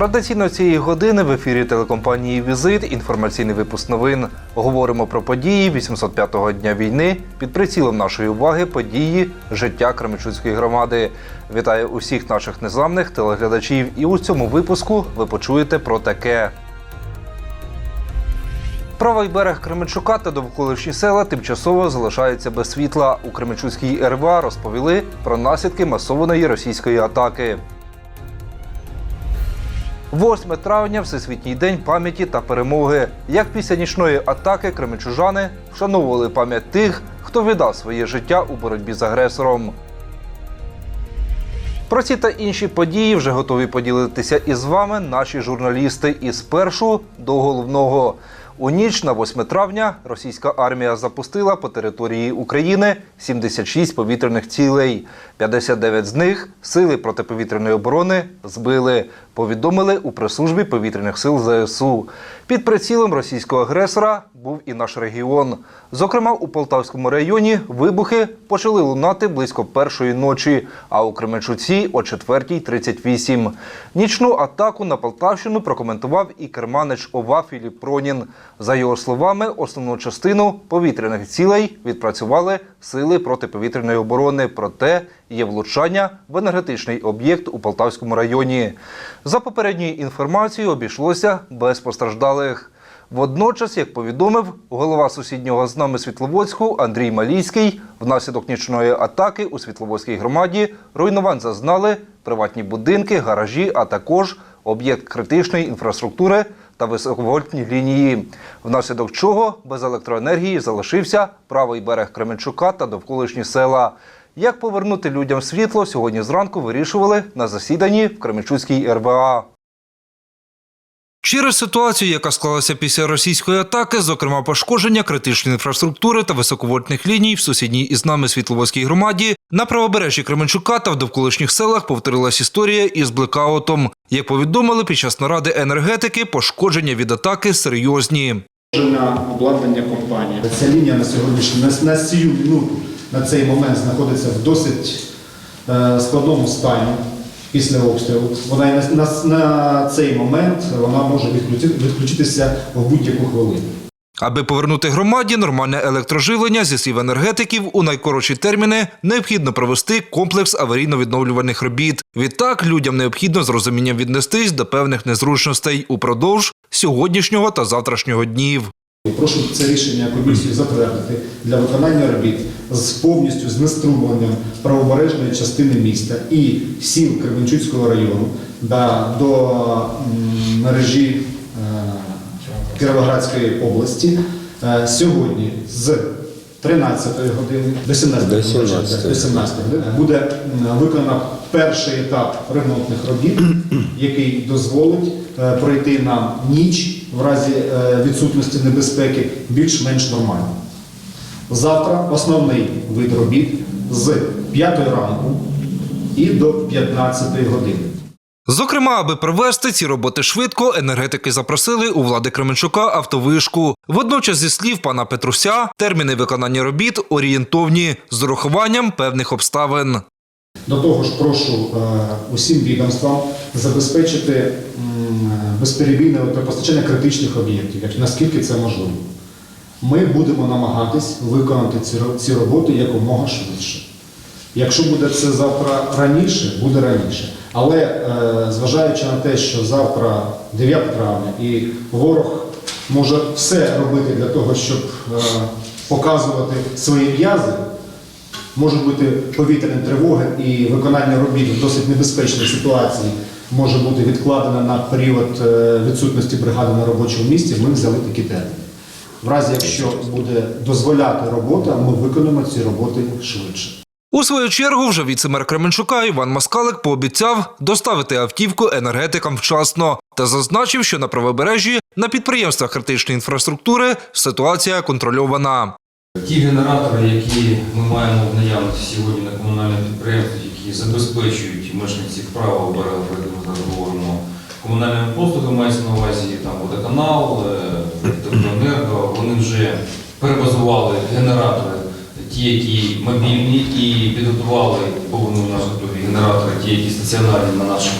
Традиційно цієї години в ефірі телекомпанії Візит інформаційний випуск новин. Говоримо про події 805-го дня війни. Під прицілом нашої уваги події життя Кременчуцької громади. Вітаю усіх наших незламних телеглядачів. І у цьому випуску ви почуєте про таке. Правий берег Кременчука та довколишні села тимчасово залишаються без світла. У Кременчуцькій РВА розповіли про наслідки масованої російської атаки. 8 травня Всесвітній день пам'яті та перемоги. Як після нічної атаки кременчужани вшановували пам'ять тих, хто віддав своє життя у боротьбі з агресором. Про ці та інші події вже готові поділитися із вами наші журналісти. І спершу до головного. У ніч на 8 травня російська армія запустила по території України 76 повітряних цілей. 59 з них сили протиповітряної оборони збили. Повідомили у прес-службі повітряних сил ЗСУ. Під прицілом російського агресора був і наш регіон. Зокрема, у Полтавському районі вибухи почали лунати близько першої ночі, а у Кременчуці о 4.38. Нічну атаку на Полтавщину прокоментував і керманич ОВА Філіп Пронін. За його словами, основну частину повітряних цілей відпрацювали сили протиповітряної оборони. Проте є влучання в енергетичний об'єкт у Полтавському районі. За попередньою інформацією, обійшлося без постраждалих. Водночас, як повідомив голова сусіднього з нами Світловодську Андрій Малійський, внаслідок нічної атаки у Світловодській громаді руйнувань зазнали приватні будинки, гаражі, а також об'єкт критичної інфраструктури та високовольтні лінії, внаслідок чого без електроенергії залишився правий берег Кременчука та довколишні села. Як повернути людям світло, сьогодні зранку вирішували на засіданні в Кременчуцькій РВА. Через ситуацію, яка склалася після російської атаки, зокрема пошкодження критичної інфраструктури та високовольтних ліній в сусідній із нами Світловодській громаді, на правобережжі Кременчука та в довколишніх селах повторилась історія із блекаутом. Як повідомили під час наради енергетики, пошкодження від атаки серйозні. Пошкодження обладнання компанії. Ця лінія на сьогоднішній на, на цю минуту, на цей момент знаходиться в досить е, складному стані після обстрілу. Вона на, на, на цей момент вона може відключити, відключитися в будь-яку хвилину. Аби повернути громаді нормальне електроживлення зі слів енергетиків, у найкоротші терміни необхідно провести комплекс аварійно-відновлювальних робіт. Відтак людям необхідно з розумінням віднестись до певних незручностей упродовж сьогоднішнього та завтрашнього днів. Прошу це рішення комісії затвердити для виконання робіт з повністю знеструмленням правобережної частини міста і сіл Кременчуцького району да, до м, мережі е, Кіровоградської області е, сьогодні з 13 години до 17 До години 17. до 17 годин буде м, виконано перший етап ремонтних робіт, який дозволить е, пройти нам ніч в разі е, відсутності небезпеки більш-менш нормально. Завтра основний вид робіт з 5 ранку і до 15 години. Зокрема, аби провести ці роботи швидко, енергетики запросили у влади Кременчука автовишку. Водночас, зі слів пана Петруся, терміни виконання робіт орієнтовні з урахуванням певних обставин. До того ж, прошу е, усім відомствам забезпечити безперебійне електропостачання критичних об'єктів, наскільки це можливо. Ми будемо намагатись виконати ці, ро- роботи якомога швидше. Якщо буде це завтра раніше, буде раніше. Але е, зважаючи на те, що завтра 9 травня і ворог може все робити для того, щоб е, показувати свої м'язи, можуть бути повітряні тривоги і виконання робіт в досить небезпечній ситуації може бути відкладено на період е, відсутності бригади на робочому місці, ми взяли такі терміни. В разі, якщо буде дозволяти робота, ми виконуємо ці роботи швидше. У свою чергу вже віцемер Кременчука Іван Маскалик пообіцяв доставити автівку енергетикам вчасно та зазначив, що на правобережжі на підприємствах критичної інфраструктури ситуація контрольована. Ті генератори, які ми маємо в наявності сьогодні на комунальному підприємстві, які забезпечують мешканців про який ми зараз говоримо, комунальними послугами мається на увазі там водоканал, е, теплоенерго, вони вже перебазували генератори, ті, які мобільні, і підготували, бо вони у нас готові генератори, ті, які стаціонарні на наших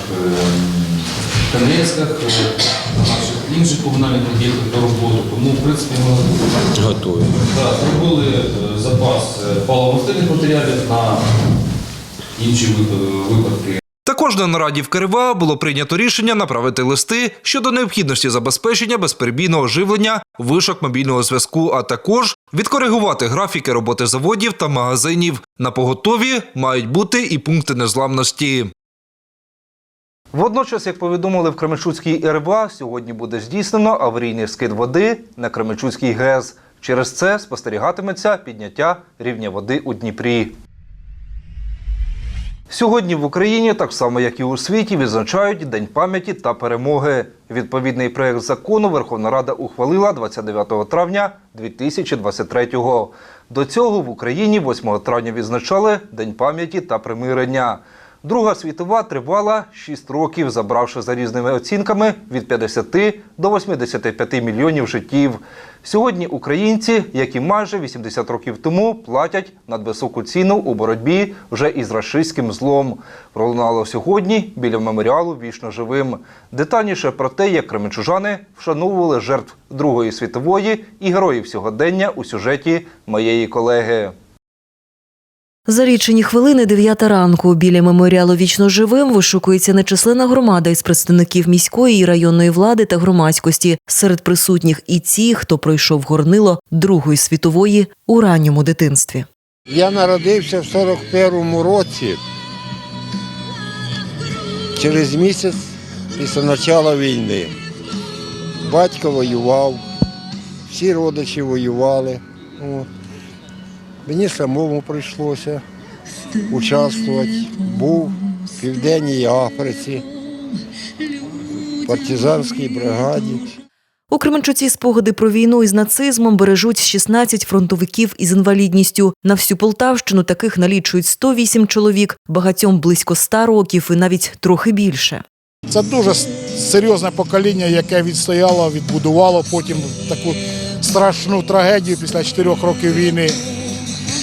е, Канецьках, е, на наших інших комунальних об'єктах до роботи. Тому, в принципі, ми Готові. да, зробили е, запас е, паливно-мастильних матеріалів на інші випадки Також на нараді в КРВА було прийнято рішення направити листи щодо необхідності забезпечення безперебійного живлення вишок мобільного зв'язку, а також відкоригувати графіки роботи заводів та магазинів. На поготові мають бути і пункти незламності. Водночас, як повідомили в Кременчуцькій РВА, сьогодні буде здійснено аварійний скид води на Кременчуцький ГЕС. Через це спостерігатиметься підняття рівня води у Дніпрі. Сьогодні в Україні, так само як і у світі, відзначають День пам'яті та перемоги. Відповідний проєкт закону Верховна Рада ухвалила 29 травня 2023-го. До цього в Україні 8 травня відзначали День пам'яті та примирення. Друга світова тривала 6 років, забравши за різними оцінками від 50 до 85 мільйонів життів. Сьогодні українці, як і майже 80 років тому, платять надвисоку ціну у боротьбі вже із рашистським злом. Пролунало сьогодні біля меморіалу вічно живим. Детальніше про те, як кременчужани вшановували жертв Другої світової і героїв сьогодення у сюжеті моєї колеги. За лічені хвилини дев'ята ранку біля меморіалу вічно живим вишукується нечисленна громада із представників міської і районної влади та громадськості. Серед присутніх і ті, хто пройшов горнило Другої світової у ранньому дитинстві. Я народився в 41-му році. Через місяць після початку війни. Батько воював, всі родичі воювали. От. Мені самому прийшлося участвувати. Був в Південній Африці, в партизанській бригаді. У Кременчуці спогади про війну із нацизмом бережуть 16 фронтовиків із інвалідністю. На всю Полтавщину таких налічують 108 чоловік, багатьом близько 100 років і навіть трохи більше. Це дуже серйозне покоління, яке відстояло, відбудувало потім таку страшну трагедію після чотирьох років війни.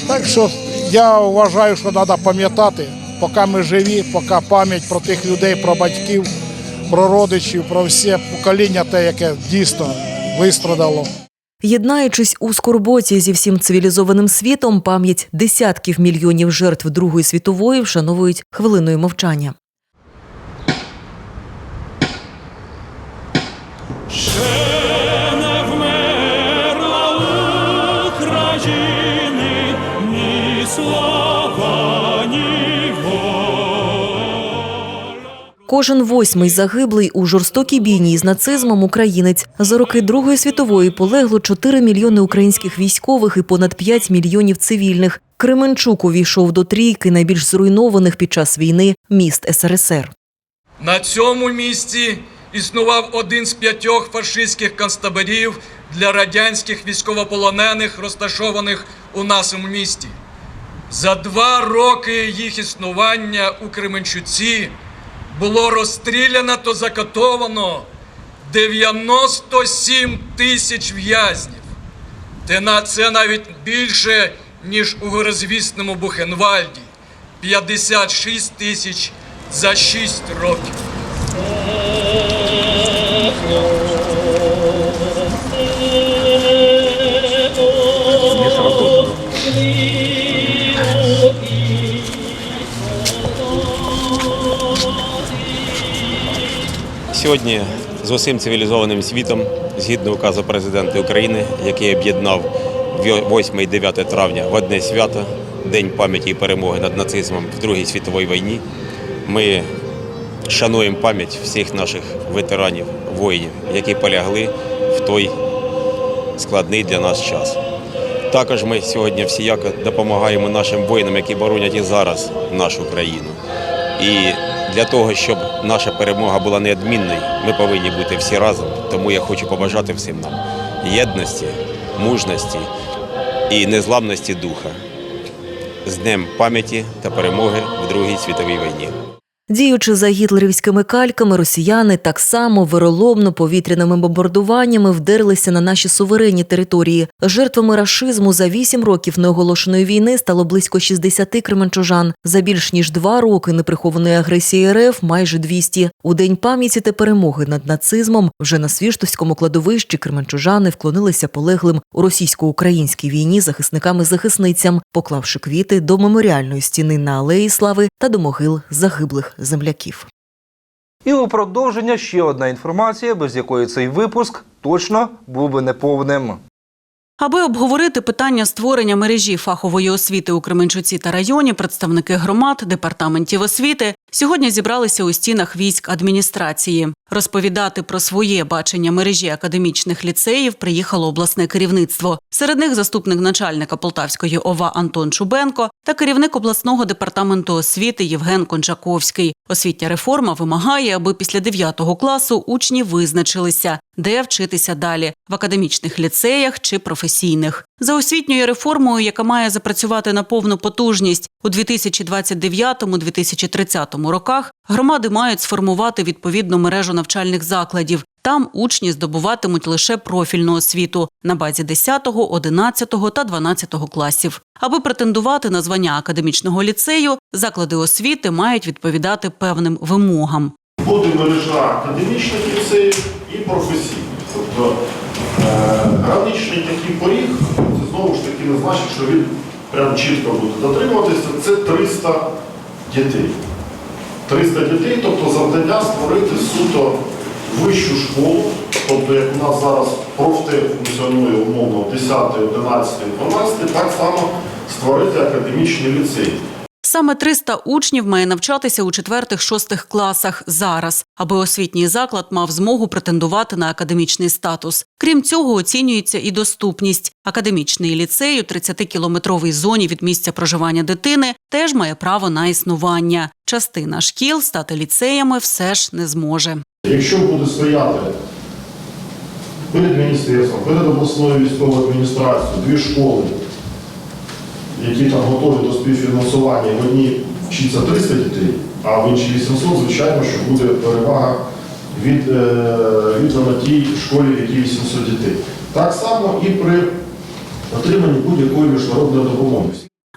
Так що я вважаю, що треба пам'ятати, поки ми живі, поки пам'ять про тих людей, про батьків, про родичів, про все покоління, те, яке дійсно вистрадало. Єднаючись у скорботі зі всім цивілізованим світом, пам'ять десятків мільйонів жертв Другої світової вшановують хвилиною мовчання. не Кожен восьмий загиблий у жорстокій бійні із нацизмом українець. За роки Другої світової полегло 4 мільйони українських військових і понад 5 мільйонів цивільних. Кременчук увійшов до трійки найбільш зруйнованих під час війни міст СРСР. На цьому місці існував один з п'ятьох фашистських концтаборів для радянських військовополонених, розташованих у нашому місті. За два роки їх існування у Кременчуці було розстріляно та закатовано 97 тисяч в'язнів. Це навіть більше, ніж у розвісному Бухенвальді 56 тисяч за 6 років. Сьогодні з усім цивілізованим світом, згідно указу президента України, який об'єднав 8 і 9 травня в одне свято, День пам'яті і перемоги над нацизмом в Другій світовій війні, ми шануємо пам'ять всіх наших ветеранів, воїнів, які полягли в той складний для нас час. Також ми сьогодні всіяко допомагаємо нашим воїнам, які боронять і зараз нашу країну. І для того, щоб наша перемога була неодмінною, ми повинні бути всі разом. Тому я хочу побажати всім нам єдності, мужності і незламності духа з Днем пам'яті та перемоги в Другій світовій війні. Діючи за гітлерівськими кальками, росіяни так само вироломно повітряними бомбардуваннями вдерлися на наші суверенні території. Жертвами рашизму за вісім років неоголошеної війни стало близько 60 кременчужан. За більш ніж два роки неприхованої агресії РФ майже 200. У день пам'яті та перемоги над нацизмом вже на Свіштовському кладовищі кременчужани вклонилися полеглим у російсько-українській війні захисникам і захисницям, поклавши квіти до меморіальної стіни на алеї слави та до могил загиблих земляків. І у продовження ще одна інформація, без якої цей випуск точно був би неповним. Аби обговорити питання створення мережі фахової освіти у Кременчуці та районі, представники громад, департаментів освіти сьогодні зібралися у стінах військ адміністрації. Розповідати про своє бачення мережі академічних ліцеїв приїхало обласне керівництво. Серед них заступник начальника Полтавської ОВА Антон Чубенко та керівник обласного департаменту освіти Євген Кончаковський. Освітня реформа вимагає, аби після 9 класу учні визначилися, де вчитися далі в академічних ліцеях чи професійних. За освітньою реформою, яка має запрацювати на повну потужність у 2029-2030 роках, громади мають сформувати відповідну мережу навчальних закладів. Там учні здобуватимуть лише профільну освіту на базі 10, 11 та 12 класів. Аби претендувати на звання академічного ліцею, заклади освіти мають відповідати певним вимогам. Буде мережа академічних ліцеїв і професійних. Тобто е, граничний такий поріг, знову ж таки не значить, що він прям чітко буде дотримуватися. Це 300 дітей. 300 дітей, тобто завдання створити суто вищу школу, тобто як у нас зараз профтех функціонує умовно 10, 11, 12, так само створити академічний ліцей. Саме 300 учнів має навчатися у 4-6 класах зараз, аби освітній заклад мав змогу претендувати на академічний статус. Крім цього, оцінюється і доступність. Академічний ліцей у 30-кілометровій зоні від місця проживання дитини теж має право на існування. Частина шкіл стати ліцеями все ж не зможе. Якщо буде стояти перед міністерством, перед обласною військовою адміністрацією дві школи, які там готові до співфінансування, в одній вчиться 300 дітей, а в іншій 800, звичайно, що буде перевага від, е, віддана тій школі, в якій 800 дітей. Так само і при отриманні будь-якої міжнародної допомоги.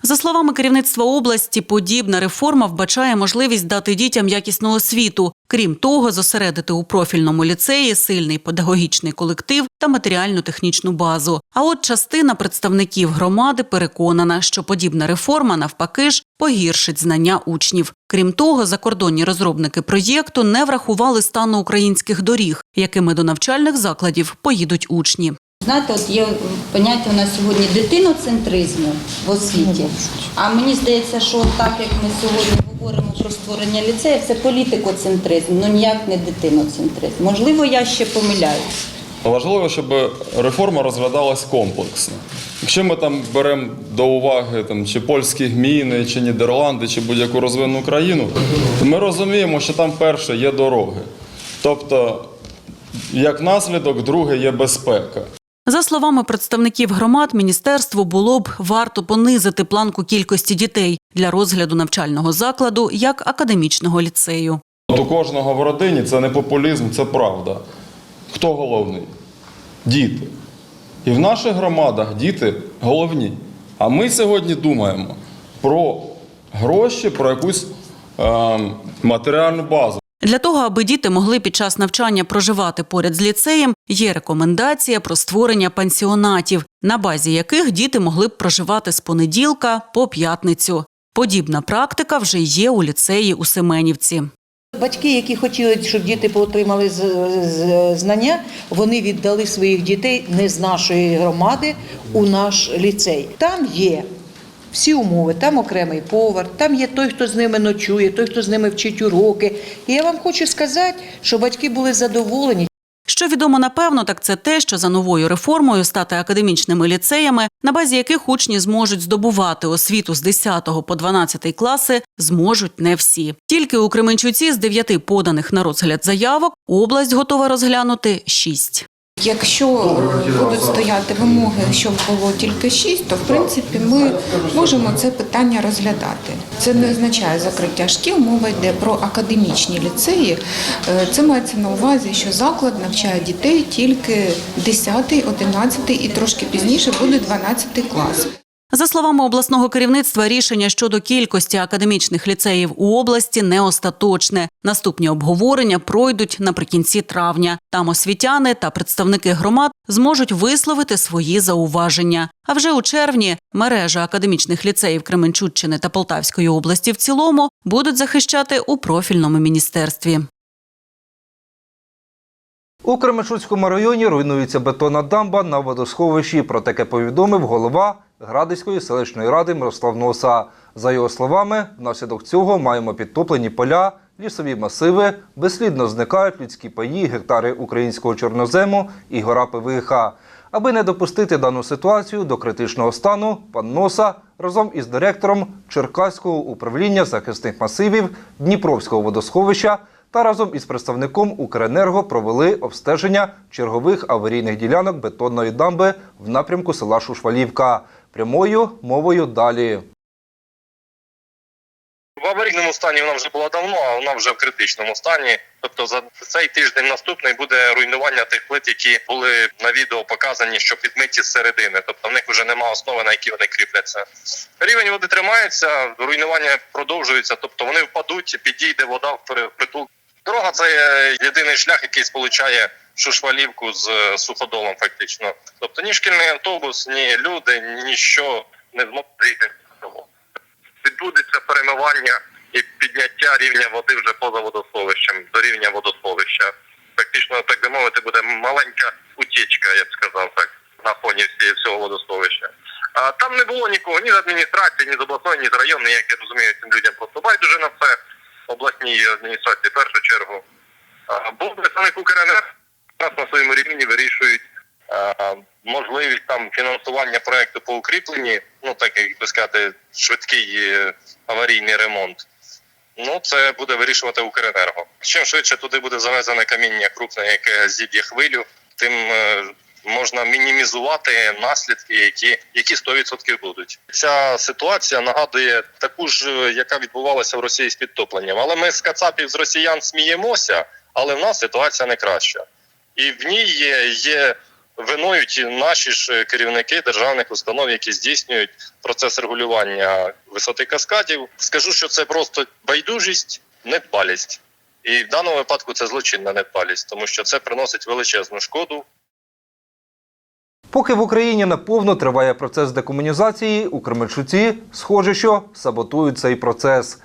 За словами керівництва області, подібна реформа вбачає можливість дати дітям якісну освіту. Крім того, зосередити у профільному ліцеї сильний педагогічний колектив та матеріально-технічну базу. А от частина представників громади переконана, що подібна реформа навпаки ж погіршить знання учнів. Крім того, закордонні розробники проєкту не врахували стану українських доріг, якими до навчальних закладів поїдуть учні. Знаєте, от є поняття у нас сьогодні дитиноцентризму в освіті. А мені здається, що так як ми сьогодні говоримо про створення ліцеїв, це політикоцентризм, ну ніяк не дитиноцентризм. Можливо, я ще помиляюсь. Важливо, щоб реформа розглядалась комплексно. Якщо ми там беремо до уваги там, чи польські гміни, чи Нідерланди, чи будь-яку розвинену країну, то ми розуміємо, що там перше є дороги. Тобто, як наслідок, друге є безпека. За словами представників громад, міністерству було б варто понизити планку кількості дітей для розгляду навчального закладу як академічного ліцею. От у кожного в родині це не популізм, це правда. Хто головний? Діти. І в наших громадах діти головні. А ми сьогодні думаємо про гроші, про якусь е, матеріальну базу. Для того, аби діти могли під час навчання проживати поряд з ліцеєм, є рекомендація про створення пансіонатів, на базі яких діти могли б проживати з понеділка по п'ятницю. Подібна практика вже є у ліцеї у Семенівці. Батьки, які хотіли, щоб діти отримали знання, вони віддали своїх дітей не з нашої громади у наш ліцей. Там є всі умови, там окремий повар, там є той, хто з ними ночує, той, хто з ними вчить уроки. І я вам хочу сказати, що батьки були задоволені. Що відомо напевно, так це те, що за новою реформою стати академічними ліцеями, на базі яких учні зможуть здобувати освіту з 10 по 12 класи, зможуть не всі. Тільки у Кременчуці з дев'яти поданих на розгляд заявок область готова розглянути шість. Якщо е, будуть стояти вимоги, щоб було тільки шість, то в принципі ми можемо це питання розглядати. Це не означає закриття шкіл, мова йде про академічні ліцеї. Е, Це мається на увазі, що заклад навчає дітей тільки 10, 11 і трошки пізніше буде 12 клас. За словами обласного керівництва, рішення щодо кількості академічних ліцеїв у області не остаточне. Наступні обговорення пройдуть наприкінці травня. Там освітяни та представники громад зможуть висловити свої зауваження. А вже у червні мережа академічних ліцеїв Кременчуцькини та Полтавської області в цілому будуть захищати у профільному міністерстві. У Кременчуцькому районі руйнується бетонна дамба на водосховищі. Про таке повідомив голова Градиської селищної ради Мирослав Носа. За його словами, внаслідок цього маємо підтоплені поля, лісові масиви, безслідно зникають людські паї, гектари українського чорнозему і гора Пивиха. Аби не допустити дану ситуацію до критичного стану, пан Носа разом із директором Черкаського управління захисних масивів Дніпровського водосховища та разом із представником Укренерго провели обстеження чергових аварійних ділянок бетонної дамби в напрямку села Шушвалівка. Прямою мовою далі. В аварійному стані вона вже була давно, а вона вже в критичному стані. Тобто за цей тиждень наступний буде руйнування тих плит, які були на відео показані, що підмиті з середини. Тобто в них вже немає основи, на якій вони кріпляться. Рівень води тримається, руйнування продовжується, тобто вони впадуть, підійде вода в притул. Дорога це е, єдиний шлях, який сполучає Шушвалівку з е, суходолом, фактично. Тобто ні шкільний автобус, ні люди, ніщо не зайти. Відбудеться перемивання і підняття рівня води вже поза водосховищем, до рівня водосховища. Фактично, так би мовити, буде маленька утічка, я б сказав так, на фоні всього водосховища. А там не було нікого, ні з адміністрації, ні з обласної, ні з районної, як я розумію, цим людям просто байдуже на це обласній адміністрації в першу чергу. Був представник Укренерго, нас на своєму рівні вирішують можливість там фінансування проекту по укріпленні, ну так як би сказати, швидкий е, аварійний ремонт. Ну, це буде вирішувати Укренерго. Чим швидше туди буде завезене каміння крупне, яке зіб'є хвилю, тим е, можна мінімізувати наслідки, які, які 100% будуть. Ця ситуація нагадує таку ж, е, яка відбувалася в Росії з підтопленням. Але ми з кацапів з росіян сміємося, але в нас ситуація не краща. І в ній є, є виною ті наші ж керівники державних установ, які здійснюють процес регулювання висоти каскадів. Скажу, що це просто байдужість, недбалість. І в даному випадку це злочинна недбалість, тому що це приносить величезну шкоду Поки в Україні наповно триває процес декомунізації, у Кременчуці, схоже, що саботують цей процес.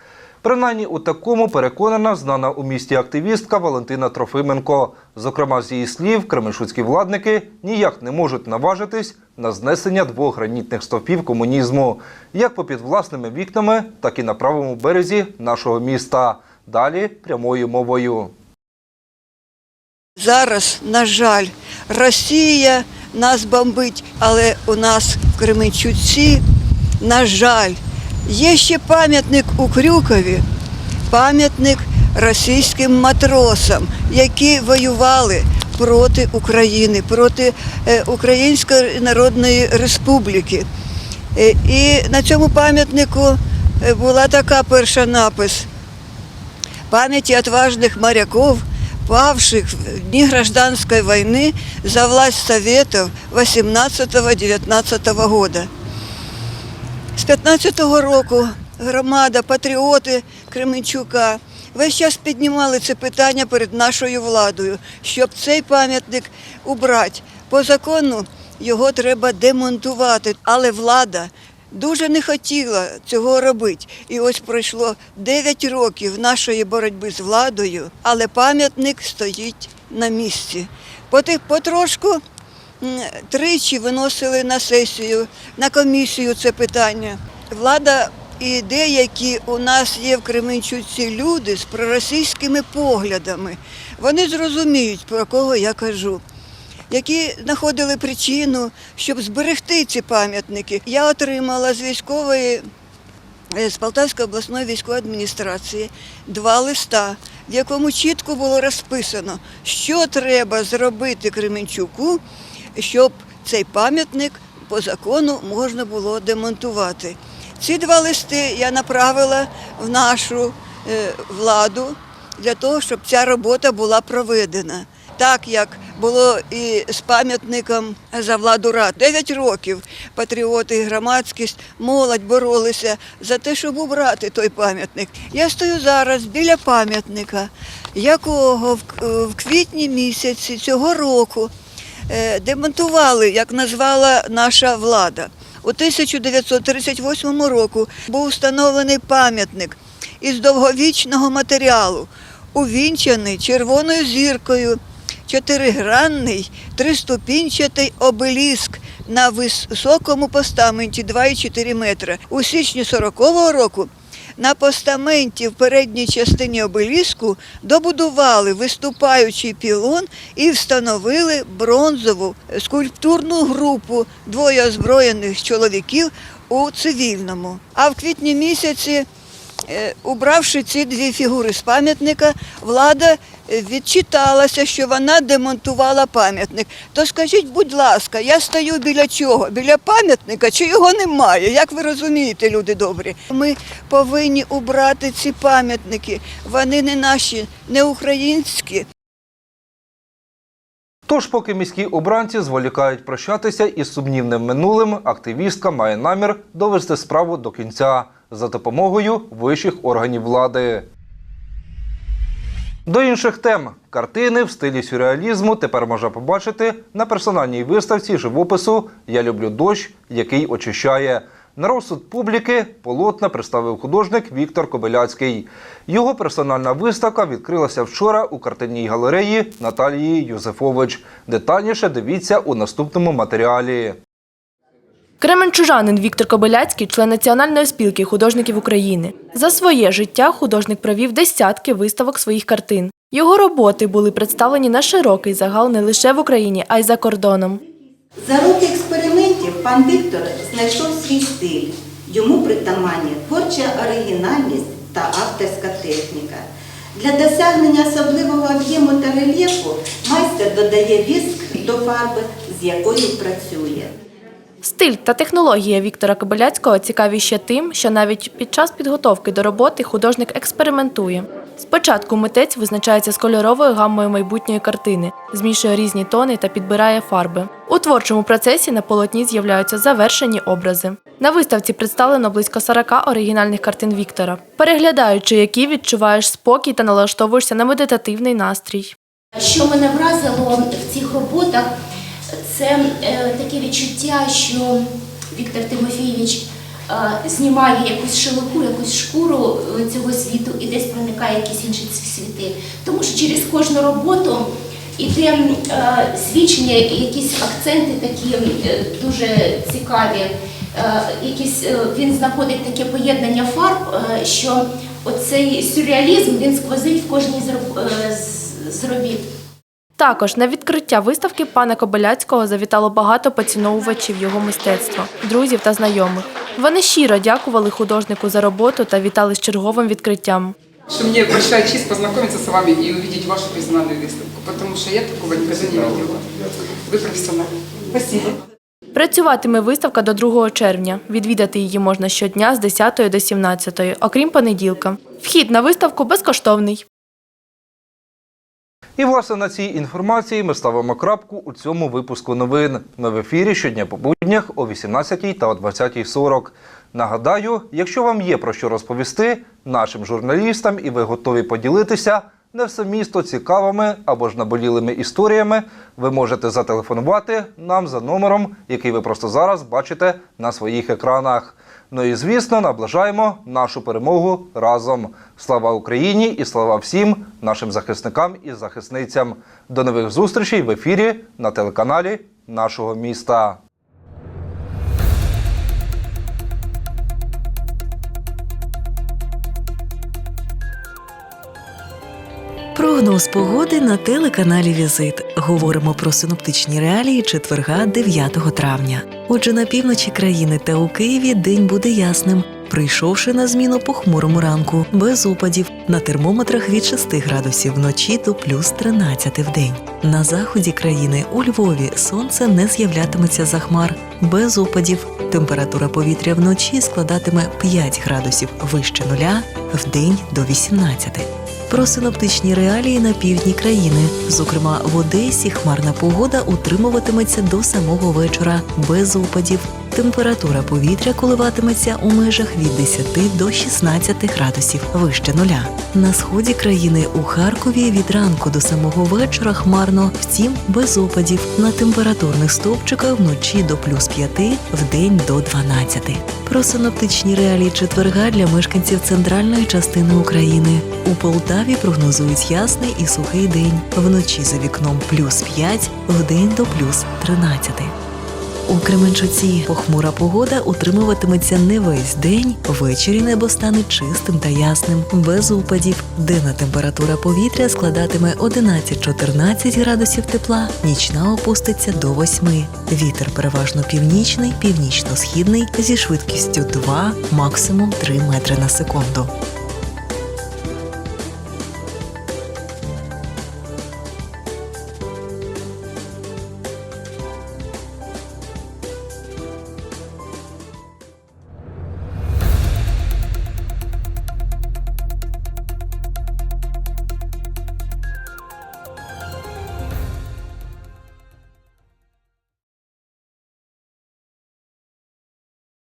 Принаймні у такому переконана знана у місті активістка Валентина Трофименко. Зокрема, з її слів, кременчуцькі владники ніяк не можуть наважитись на знесення двох гранітних стовпів комунізму, як попід власними вікнами, так і на правому березі нашого міста. Далі прямою мовою. Зараз, на жаль, Росія нас бомбить, але у нас в Кременчуці, на жаль, є ще пам'ятник у Крюкові, пам'ятник російським матросам, які воювали проти України, проти е, Української Народної Республіки. Е, І на цьому пам'ятнику е, була така перша напис памяти отважных моряков, павших в дни гражданской войны за власть Советов 18-19 года. З 15-го року громада, патріоти Кременчука весь час піднімали це питання перед нашою владою, щоб цей пам'ятник убрати. По закону його треба демонтувати, але влада дуже не хотіла цього робити. І ось пройшло 9 років нашої боротьби з владою, але пам'ятник стоїть на місці. Потрошку тричі виносили на сесію, на комісію це питання. Влада і деякі у нас є в Кременчуці люди з проросійськими поглядами. Вони зрозуміють, про кого я кажу. Які знаходили причину, щоб зберегти ці пам'ятники. Я отримала з військової е, з Полтавської обласної військової адміністрації два листа в якому чітко було розписано, що треба зробити Кременчуку, щоб цей пам'ятник по закону можна було демонтувати. Ці два листи я направила в нашу е, владу для того, щоб ця робота була проведена. Так як було і з пам'ятником за владу рад. Дев'ять років патріоти, і громадськість, молодь боролися за те, щоб убрати той пам'ятник. Я стою зараз біля пам'ятника, якого в- в квітні місяці цього року е, демонтували, як назвала наша влада. У 1938 року був встановлений пам'ятник із довговічного матеріалу, увінчаний червоною зіркою, чотиригранний триступінчатий обеліск на високому постаменті 2,4 метри. У січні 40-го року на постаменті в передній частині обеліску добудували виступаючий пілон і встановили бронзову скульптурну групу двоє озброєних чоловіків у цивільному. А в квітні місяці Убравши ці дві фігури з пам'ятника, влада е, відчиталася, що вона демонтувала пам'ятник. То скажіть, будь ласка, я стою біля чого? Біля пам'ятника чи його немає? Як ви розумієте, люди добрі? Ми повинні убрати ці пам'ятники. Вони не наші, не українські. Тож, поки міські обранці зволікають прощатися із сумнівним минулим, активістка має намір довести справу до кінця за допомогою вищих органів влади. До інших тем картини в стилі сюрреалізму тепер можна побачити на персональній виставці живопису Я люблю дощ, який очищає. На розсуд публіки полотна представив художник Віктор Кобиляцький. Його персональна виставка відкрилася вчора у картинній галереї Наталії Юзефович. Детальніше дивіться у наступному матеріалі. Кременчужанин Віктор Кобиляцький – член Національної спілки художників України. За своє життя художник провів десятки виставок своїх картин. Його роботи були представлені на широкий загал не лише в Україні, а й за кордоном. За роки експериментів пан Віктор знайшов свій стиль. Йому притаманні творча оригінальність та авторська техніка. Для досягнення особливого об'єму та рельєфу майстер додає віск до фарби, з якою працює. Стиль та технологія Віктора Кобиляцького цікаві ще тим, що навіть під час підготовки до роботи художник експериментує. Спочатку митець визначається з кольоровою гаммою майбутньої картини, змішує різні тони та підбирає фарби. У творчому процесі на полотні з'являються завершені образи. На виставці представлено близько 40 оригінальних картин Віктора, переглядаючи які відчуваєш спокій та налаштовуєшся на медитативний настрій. Що мене вразило в цих роботах, це е, таке відчуття, що Віктор Тимофійович е, знімає якусь шелуху, якусь шкуру е, цього світу і десь проникає якісь інші світи. Тому що через кожну роботу іде е, свідчення, якісь акценти такі е, дуже цікаві. Е, якісь, е, він знаходить таке поєднання фарб, е, що оцей сюрреалізм він сквозить в кожній е, з робіт. Також на відкриття виставки пана Кобиляцького завітало багато поціновувачів його мистецтва, друзів та знайомих. Вони щиро дякували художнику за роботу та вітали з черговим відкриттям. что мне большая честь познакомиться с вами и увидеть вашу персональную выставку, потому что я такого никогда не видела. Вы профессионал. Спасибо. Працюватиме виставка до 2 червня. Відвідати її можна щодня з 10 до 17, окрім понеділка. Вхід на виставку безкоштовний. І власне на цій інформації ми ставимо крапку у цьому випуску новин. Ми в ефірі щодня по буднях о 18 та о 20.40. Нагадаю, якщо вам є про що розповісти нашим журналістам і ви готові поділитися не все місто цікавими або ж наболілими історіями, ви можете зателефонувати нам за номером, який ви просто зараз бачите на своїх екранах. Ну і звісно, наближаємо нашу перемогу разом. Слава Україні і слава всім нашим захисникам і захисницям. До нових зустрічей в ефірі на телеканалі нашого міста. Прогноз погоди на телеканалі Візит. Говоримо про синоптичні реалії четверга 9 травня. Отже, на півночі країни та у Києві день буде ясним. прийшовши на зміну похмурому ранку, без опадів, на термометрах від 6 градусів вночі до плюс 13 в день. На заході країни у Львові сонце не з'являтиметься за хмар, без опадів. Температура повітря вночі складатиме 5 градусів вище нуля, в день до 18. Про синоптичні реалії на півдні країни. Зокрема, в Одесі хмарна погода утримуватиметься до самого вечора без опадів. Температура повітря коливатиметься у межах від 10 до 16 градусів вище нуля. На сході країни у Харкові від ранку до самого вечора хмарно, втім без опадів. На температурних стовпчиках вночі до плюс 5, вдень до 12. Про синоптичні реалії четверга для мешканців центральної частини України. У Полтаві прогнозують ясний і сухий день. Вночі за вікном плюс 5, вдень до плюс 13. У Кременчуці похмура погода утримуватиметься не весь день. Ввечері небо стане чистим та ясним, без опадів. Денна температура повітря складатиме 11-14 градусів тепла, нічна опуститься до 8. Вітер переважно північний, північно-східний зі швидкістю 2, максимум 3 метри на секунду.